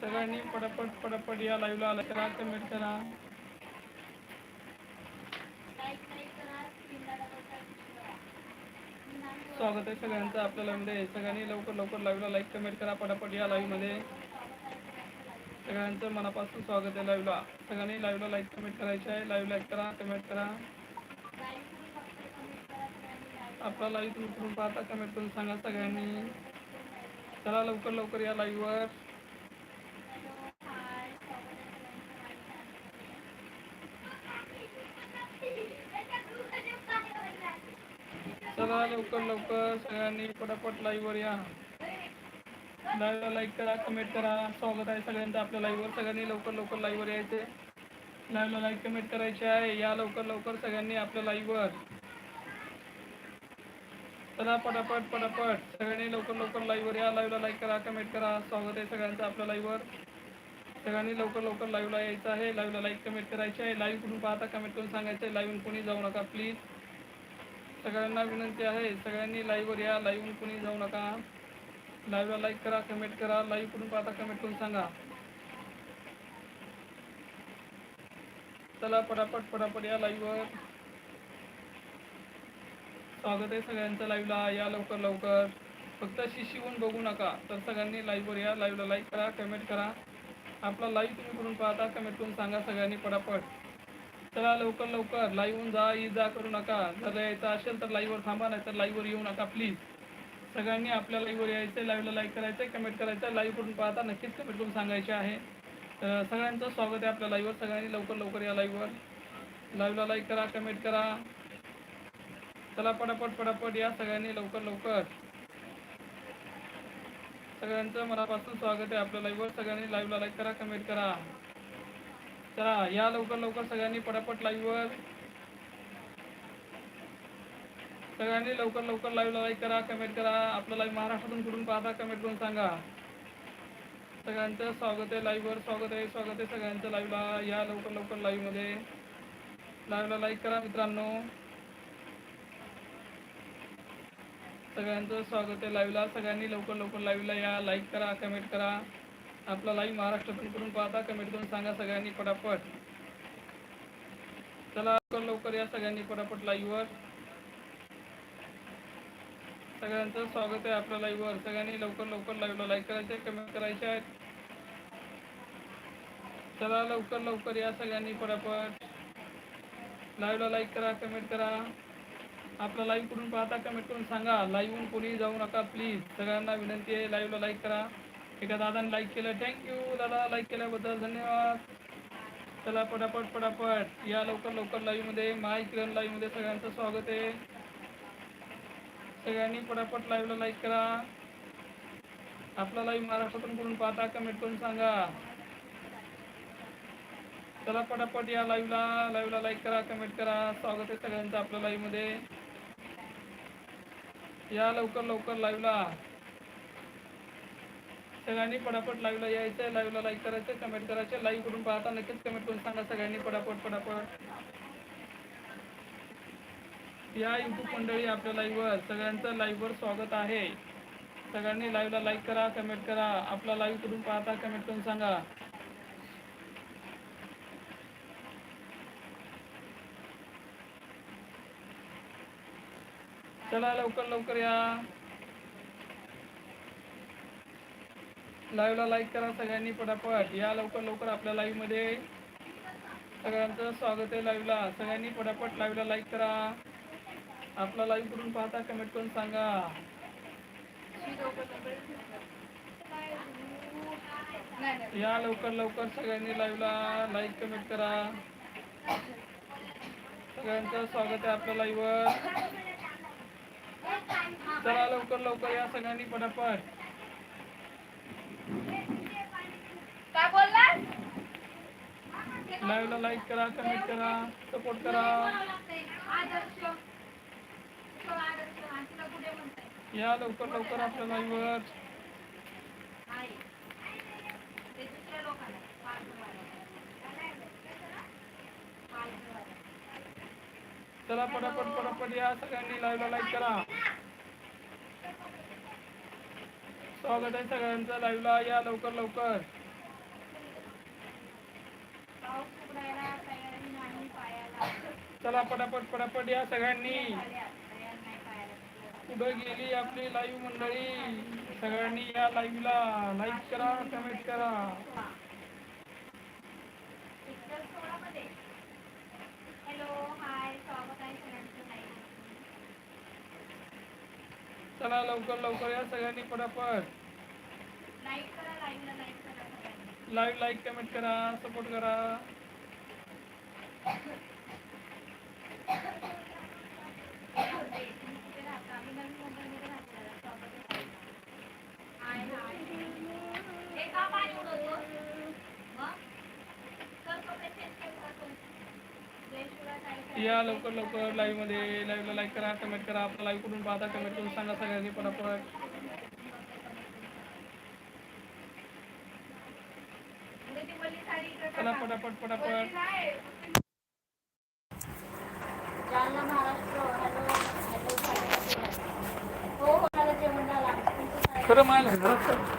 सगळ्यांनी पटापट पटापट या लाईव्हला आला. करा कमेंट करा. स्वागत आहे सगळ्यांचं आपल्या लाईव्हमध्ये म्हणजे सगळ्यांनी लवकर लवकर लाईव्हला लाईक कमेंट करा. पटापट या लाईव्हमध्ये सगळ्यांचं मनापासून स्वागत आहे लाईव्हला सगळ्यांनी लाईव्हला लाईक कमेंट करायची आहे. लाईव्ह लाईक करा कमेंट करा. आपला लाईव्ह तुम्ही करून पाहता कमेंट करून सांगा सगळ्यांनी. चला लवकर लवकर या लाईव्हवर चला लवकर लवकर सगळ्यांनी पटापट लाईव्हवर या. लाईव्हला लाईक करा कमेंट करा. स्वागत आहे सगळ्यांचं आपल्या लाईव्हवर सगळ्यांनी लवकर लवकर लाईव्हवर यायचे लाईव्हला लाईक कमेंट करायचे आहे. या लवकर लवकर सगळ्यांनी आपल्या लाईव्हवर चला पटापट पटापट. सगळ्यांनी लवकर लवकर लाईव्हवर या. लाईव्हला लाईक करा कमेंट करा. स्वागत आहे सगळ्यांचं आपल्या लाईव्हवर सगळ्यांनी लवकर लवकर लाईव्हला यायचं आहे. लाईव्हला लाईक कमेंट करायचे आहे. लाईव्ह कुठून पाहता? कमेंट करून सांगायचं आहे. लाईव्ह कोणी जाऊ नका प्लीज सगळ्यांना विनंती आहे सगळ्यांनी लाईव्हवर या लाईव्ह कुणी जाऊ नका. लाईव्हला लाईक करा कमेंट करा लाईव्ह करून पाहता कमेंट करून सांगा. चला पटापट पटापट या लाईव्हवर स्वागत आहे सगळ्यांचं लाईव्हला या लवकर लवकर. फक्त शिशीवून बघू नका. तर सगळ्यांनी लाईव्हवर या लाईव्हला लाईक करा कमेंट करा. आपला लाईव्ह तुम्ही करून पाहता कमेंट करून सांगा सगळ्यांनी पटापट. चला लवकर लवकर. लाईव्हहून जा ये जा करू नका. जर यायचं असेल तर लाईव्हवर थांबा नाही तर लाईव्हवर येऊ नका प्लीज सगळ्यांनी आपल्या लाईव्हवर यायचं लाईव्हला लाईक करायचं कमेंट करायचं लाईव्ह कुठून पाहता नक्कीच कमेंट करून सांगायचे आहे. तर सगळ्यांचं स्वागत आहे आपल्या लाईव्हवर सगळ्यांनी लवकर लवकर या लाईव्हवर लाईव्हला लाईक करा कमेंट करा. चला पटापट पटापट या सगळ्यांनी लवकर लवकर. सगळ्यांचं मनापासून स्वागत आहे आपल्या लाईव्हवर सगळ्यांनी लाईव्हला लाईक करा कमेंट करा. चला या लवकर लवकर सगळ्यांनी पटापट लाईव्हवर सगळ्यांनी लवकर लवकर लाईव्हला लाईक करा कमेंट करा. आपलं लाईव्ह महाराष्ट्रातून कुठून पाहता कमेंट करून सांगा. सगळ्यांचं स्वागत आहे लाईव्हवर स्वागत आहे स्वागत आहे सगळ्यांचं लाईव्हला या लवकर लवकर लाईव्हमध्ये लाईव्हला लाईक करा मित्रांनो. सगळ्यांचं स्वागत आहे लाईव्हला सगळ्यांनी लवकर लवकर लाईव्हला या लाईक करा कमेंट करा. आपला लाईव्ह महाराष्ट्रातून करून पाहता कमेंट करून सांगा सगळ्यांनी पटापट. चला लवकर लवकर या सगळ्यांनी पटापट लाईव्हवर सगळ्यांचं स्वागत आहे आपल्या लाईव्हवर सगळ्यांनी लवकर लवकर लाईव्हला लाईक करायचे कमेंट करायचे आहेत. चला लवकर लवकर या सगळ्यांनी पटापट. लाईव्हला लाईक करा कमेंट करा. आपला लाईव्ह करून पाहता कमेंट करून सांगा. लाईव्हहून कोणी जाऊ नका प्लीज सगळ्यांना विनंती आहे लाईव्हला लाईक करा. एका दादाने लाईक केलं. थँक्यू दादा. लाईक केल्याबद्दल धन्यवाद. चला पटापट पटापट. या लवकर लवकर लाईव्हमध्ये माय किरण लाईव्हमध्ये सगळ्यांचं स्वागत आहे. सगळ्यांनी पटापट लाईव्हला लाईक करा. आपला लाईव्ह महाराष्ट्रातून करून पाहता कमेंट करून सांगा. चला पटापट या लाईव्हला लाईव्हला लाईक करा कमेंट करा. स्वागत आहे सगळ्यांचं आपल्या लाईव्हमध्ये या लवकर लवकर लाईव्हला सगळ्यांनी पटापट लाईव्हला यायचं लाईव्हला लाईक करायचं कमेंट करायचं लाईव्ह कुठून पाहता नक्कीच कमेंट करून सांगा सगळ्यांनी पटापट पटापट या युट्यूब मंडळी आपल्या लाईव्हवर सगळ्यांचं लाईव्हवर स्वागत आहे. सगळ्यांनी लाईव्हला लाईक करा कमेंट करा. आपला लाईव्ह कुठून पाहता कमेंट करून सांगा. चला लवकर लवकर या. लाईव्हला लाईक करा सगळ्यांनी पटापट. या लवकर लवकर आपल्या लाईव्हमध्ये सगळ्यांचं स्वागत आहे लाईव्हला सगळ्यांनी पटापट लाईव्हला लाईक करा. आपला लाईव्ह करून पाहता कमेंट करून सांगा. या लवकर लवकर सगळ्यांनी लाईव्हला लाईक कमेंट करा. सगळ्यांचं स्वागत आहे आपल्या लाईव्हवर चला लवकर लवकर या सगळ्यांनी पटापट. लाईव्हला लाईक करा कमेंट करा सपोर्ट करा. या लवकर लवकर आपल्या लाईव्हवर चला पटापट पटापट या सगळ्यांनी लाईव्हला लाईक करा. स्वागत आहे सगळ्यांचं लाईव्हला या लवकर लवकर. चला पटापट पटापट या सगळ्यांनी. पुढे गेली आपली लाईव्ह मंडळी. सगळ्यांनी या लाईव्हला लाईक करा कमेंट करा. चला लवकर लवकर या सगळ्यांनी पटापट. लाईव्ह लाईक कमेंट करा सपोर्ट करा. या लवकर लवकर लाईव्हमध्ये लाईव्हला लाईक करा कमेंट करा. आपला लाईव्ह कुठून पाहता कमेंट करून सांगा सगळ्यांनी पटापट उद्या चला पटापट पटापट खरं माहिती